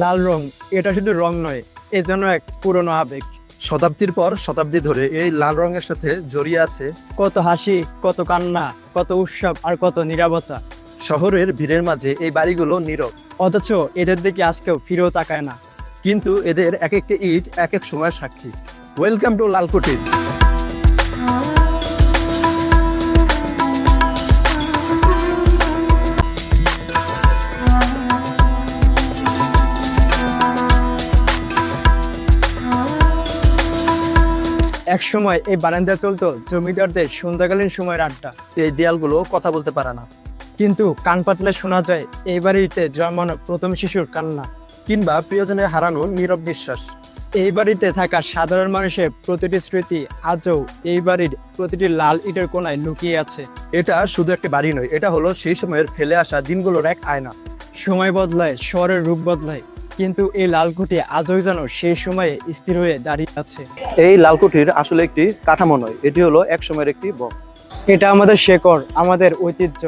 লাল রং এটা শুধু রং নয় এ যেন এক পুরনো আবেগ। শতাব্দীর পর শতাব্দী ধরে এই লাল রঙের সাথে জড়িয়ে আছে কত হাসি কত কান্না কত উৎসব আর কত নিরাপত্তা শহরের ভিড়ের মাঝে এই বাড়িগুলো নীরব। অথচ এদের দিকে আজকেও ফিরেও তাকায় না। কিন্তু এদের এক একটা ইট এক এক সময়ের সাক্ষী। Welcome to Lalkutir. এক সময় এই বারান্দা চলতো জমিদারদের সন্ধ্যাকালীন সময়ের আড্ডা। এই দেয়ালগুলো কথা বলতে পারে না। কিন্তু কান পাতলে শোনা যায় এই বাড়িতে জন্মানো প্রথম শিশুর কান্না। কিংবা প্রিয়জনের হারানোর নীরব নিঃশ্বাস। এই বাড়িতে থাকা সাধারণ মানুষের প্রতিটি স্মৃতি আজও এই বাড়ির প্রতিটি লাল ইটের কোনায় লুকিয়ে আছে। এটা শুধু একটা বাড়ি নয় এটা হলো সেই সময়ের ফেলে আসা দিনগুলোর এক আয়না। সময় বদলায় শহরের রূপ বদলায়। কিন্তু এই লালকুটি আজও যেন সেই সময়ে স্থির হয়ে দাঁড়িয়ে আছে। এই লালকুটির আসলে একটি কাঠামো নয় এটি হলো এক সময়ের একটি বক্স। এটা আমাদের শেকড় আমাদের ঐতিহ্য।